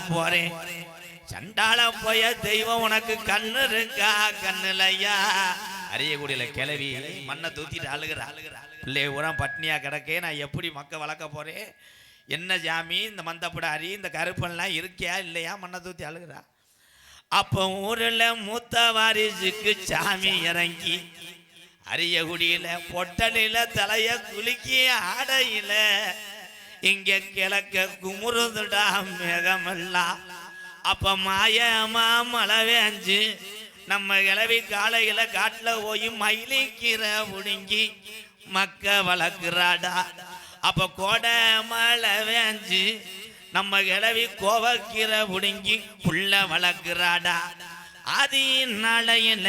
போறேன். சண்டாளம் போய தெய்வம் உனக்கு கண்ணு இருக்கா? கண்ணுலையா அரியகுடியில கிளவி மண்ணை தூத்திட்டு அழுகிற. பிள்ளை உரம் பட்னியா கிடக்கே நான் எப்படி மக்க வளர்க்க போறேன்? என்ன ஜாமி? இந்த மந்தப்படாரி இந்த கருப்பெல்லாம் இருக்கியா இல்லையா? மண்ணை தூத்தி அழுகிறா. அப்போ ஊரில் மூத்த வாரிசுக்கு சாமி இறங்கி அரியகுடியில பொட்டலில தலைய குலுக்கி ஆடையில இங்க கிழக்க குமுறுதுடா மேகமெல்லாம் அப்ப மாயமா மழை வேஞ்சு நம்ம கிளவி காலையில காட்டுல போய் மயிலிக்கிற புடுங்கி மக்க வளர்க்குறாடா. அப்ப கோடை மழை வேஞ்சு நம்ம கிளவி கோவக்கிற புடுங்கி புள்ள வளர்க்குறாடா. ஆதி நாளையில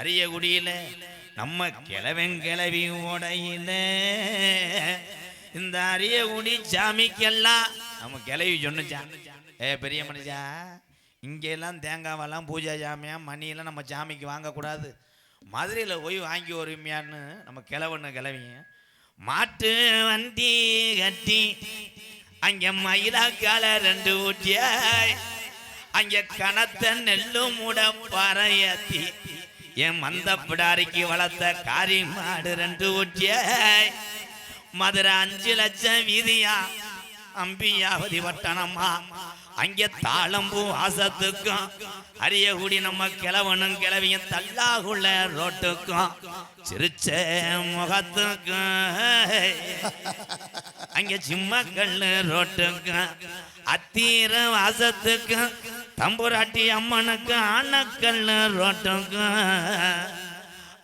அரியகுடியில நம்ம கிழவன் கிளவி உடையில இந்த அரிய குடி சாமிக்கெல்லாம் நம்ம கிளவி சொன்னுச்சா? ஏ பெரிய மனுஷா இங்கெல்லாம் தேங்காவெல்லாம் பூஜை ஜாமியா மணியெல்லாம் நம்ம சாமிக்கு வாங்கக்கூடாது. மதுரையில் போய் வாங்கி வருமையான்னு நம்ம கிளவுன்னு கிளவிங்க மாட்டு வண்டி கட்டி அங்கே மயிலாக்கால ரெண்டு ஊட்டிய அங்கே கனத்த நெல்லு மூட பறையத்தி என் மந்த பிடாரிக்கு வளர்த்த காரி மாடு ரெண்டு ஊட்டிய மதுரை அஞ்சு லட்சம் வீதியா? அம்பியாவதி வட்டணமா அங்கே தாளம்பூ வாசத்துக்கும் அரியகுடி நம்ம கிழவனும் கிழவியும் தல்லாகுள்ள ரோட்டுக்கும் சிரிச்ச முகத்துக்கும் அங்க சிம்மக்கல் ரோட்டுக்கும் அத்தீர வாசத்துக்கும் தம்புராட்டி அம்மனுக்கும் ஆனக்கல்லு ரோட்டுக்கும்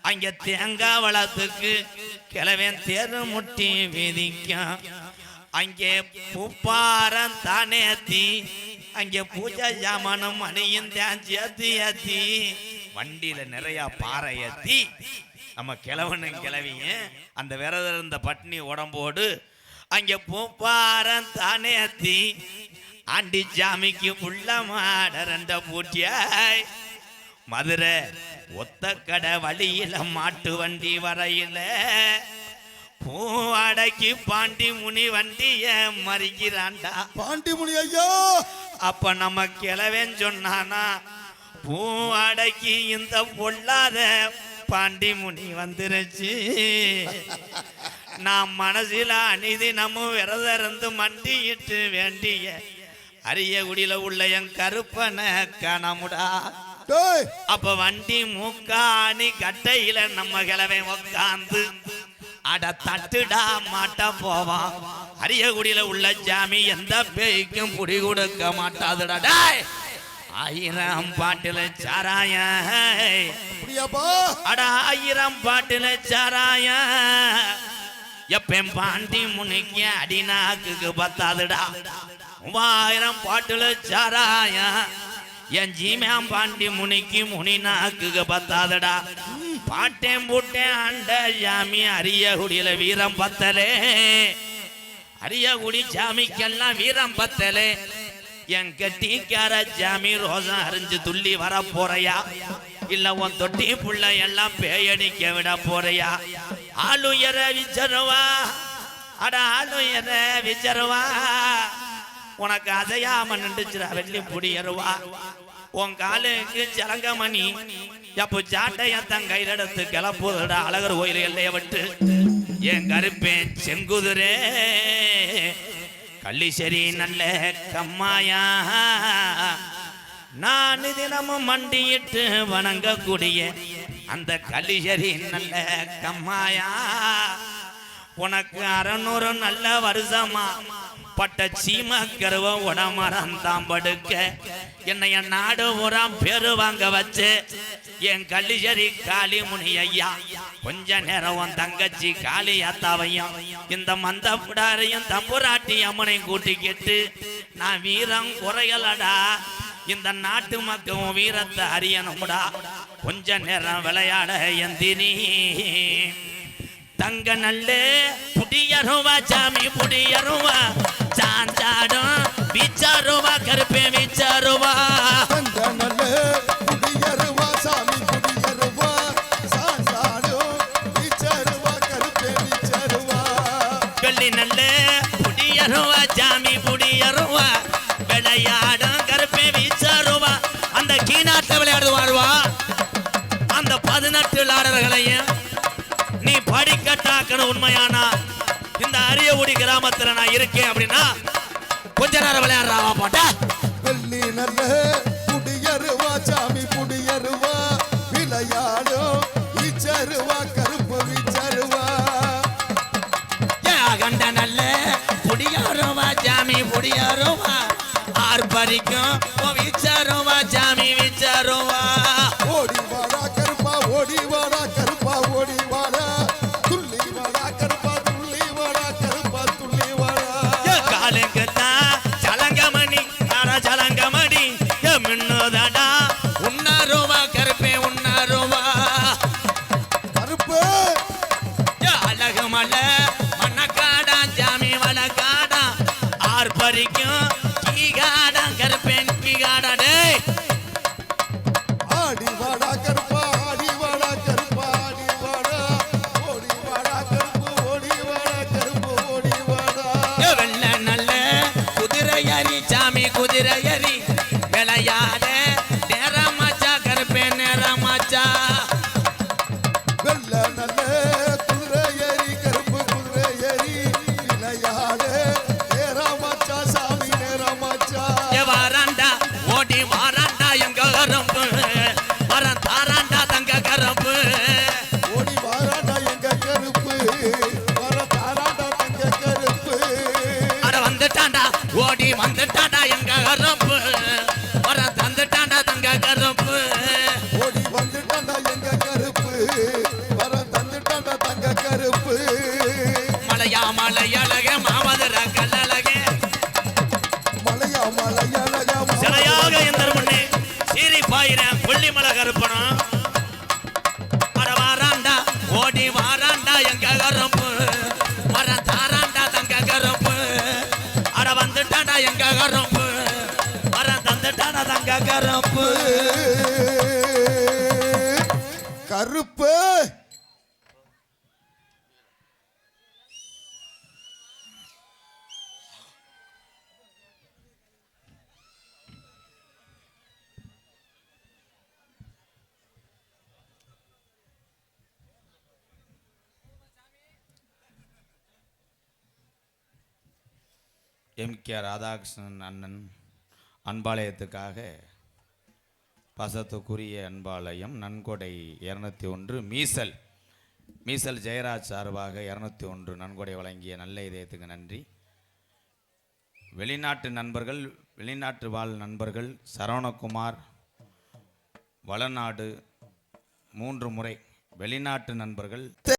அங்க தேங்காய் வளத்துக்கு கிழவன் தெரு முட்டி விதிக்கும் அங்கே பூப்பாரம் தானேத்தி அங்கே பூஜை ஜாமானம் மணியும் தேஞ்சி அத்தி. ஏத்தி வண்டியில நிறைய பாறை ஏத்தி நம்ம கிழவனும் கிளவிங்க அந்த விரதம் இருந்த பட்னி உடம்போடு அங்கே பூப்பாரம் தானேத்தி ஆண்டி சாமிக்கு புள்ள மாட ரெண்ட பூட்டியாய். மதுரை ஒத்த கடை வழியில மாட்டு வண்டி வரையில பூவாடைக்கு பாண்டி முனி வண்டிய மறிக்கிறான்டா. பாண்டிமுனி ஐயா! அப்ப நம்ம கிழவன் சொன்னானா பூவாடைக்கு இந்த பொல்லாத பாண்டி முனி வந்துருச்சு. நான் மனசில அநீதி நம்ம விரதம் இருந்து மண்டியிட்டு வேண்டிய அரிய குடியில உள்ள என் கருப்பனை காணமுடா. அப்ப வண்டி மூக்காணி கட்டையில நம்ம கிழமை உக்காந்து அட தட்டுடா மாட்ட போவான் அரியகுடியில உள்ள ஜாமி எந்த பேய்க்கும் புடி கொடுக்க மாட்டாதுடா. டேய். ஆயிரம் பாட்டுல சாராய அட ஆயிரம் பாட்டுல சாராய எப்பன் பாண்டி முனிக்கு அடிநாக்குக்கு பத்தாதுடா. மூவாயிரம் பாட்டுல சாராய என் ஜீமியாம் பாண்டி முனிக்கு முனி நாக்குக பத்தாதடா. பாட்டேன் பூட்டேன் ஆண்ட ஜாமி அரியகுடியில வீரம் பத்தலே. அரிய குடி ஜாமிக்கெல்லாம் வீரம் பத்தலே. என் கட்டிக்கார ஜாமி ரோசம் அரிஞ்சு துள்ளி வர போறையா? இல்ல உன் தொட்டி புள்ள எல்லாம் பேயடிக்க விட போறையா? ஆளுயர விச்சருவா அட ஆளுயர விச்சருவா உனக்கு அசையாம நின்றுச்சுடா வெள்ளி புடியருவா உன் காலுக்கு ஜலங்கமணி. எப்போ சாட்டையத்தன் கையில் எடுத்து கிளப்புதடா அழகர் கோயில் எல்லைய விட்டு. என் கருப்பேன் செங்குதிரே கள்ளிசரி நல்ல கம்மாயா. நான் தினமும் மண்டியிட்டு வணங்கக்கூடிய அந்த கள்ளிசரி நல்ல கம்மாயா. உனக்கு அறநூறு நல்ல வருஷமா. பட்ட சீம கருவ உடமரம் தான் படுக்க. என்னைய நாடு உரம் பேரு வாங்க வச்சு. என் கள்ளிசரி காளி முனி ஐயா கொஞ்ச நேரம் உன் தங்கச்சி காளி அத்தாவையும் இந்த மந்த புடாரையும் தம்புராட்டி அம்மனையும் கூட்டிக்கிட்டு நான் வீரம் குறையலடா. இந்த நாட்டு மக்கள் வீரத்தை அறியணும்டா. கொஞ்ச நேரம் விளையாட எந்தினி தங்க நல்லே புடியருவா சாமி புடியருவா. சாஞ்சாடும் விச்சாருவா கருப்பே விச்சாருவா. தங்க நல்ல குடியருவா சாமி குடியருவா சாசாடோ விச்சருவா கருப்பே விச்சருவா. வெள்ளி நல்லே புடியருவா சாமி புடியருவா. விளையா விளையாடும் கருப்பே வீச்சருவா. அந்த கீநாட்டை விளையாடுவாருவா. அந்த பதினெட்டு லாடர்களையும் படிக்கட்டாக்கணும் உண்மையானா? இந்த அரியகுடி கிராமத்துல நான் இருக்கேன் அப்படின்னா கொஞ்ச நேரம் விளையாடுறாவா போட்ட? வெள்ளி நல்ல குடியருவா சாமி குடியருவா விளையாடும் ஈச்சருவா கருப்பு வீச்சருவா. கண்ட நல்ல புடியாருவா ஜாமி புடியாருவா ஆர்ப்பரிக்கும் விச்சாருவா ஜாமி விச்சாருவா. ஓடி வாடா கருப்பா ஓடி வாடா கருப்பா ஓடி வாடா. ஆர்ப்பரிக்கும் கீகாடா கருப்பேன் கீகாடா டேய். ஆடி வாடா கருப்பா ஆடி வாடா கருப்பா ஆடி வாடா ஓடி வாடா கருப்பு ஓடி வாடா கருப்பு ஓடி வாடா ஏ வெள்ள நல்ல குதிரையரி சாமி குதிரையரி விளையாட கரும்பு. வர தந்துட்டாண்டா தங்க கரும்பு. ஓடி வந்துட்டாண்டா எங்க கருப்பு. வர தந்துட்டாண்டா தங்க கருப்பு. மலையா மலை கரும்பு கருப்பு. எம் கே ராதாகிருஷ்ணன் அண்ணன். அன்பாலயத்துக்காக பசத்துக்குரிய அன்பாலயம் நன்கொடை இரநூத்தி ஒன்று மீசல். மீசல் ஜெயராஜ் சார்பாக இரநூத்தி ஒன்று நன்கொடை வழங்கிய நல்ல இதயத்துக்கு நன்றி. வெளிநாட்டு நண்பர்கள் வெளிநாட்டு வாழ் நண்பர்கள் சரவணகுமார் வளநாடு மூன்று முறை வெளிநாட்டு நண்பர்கள்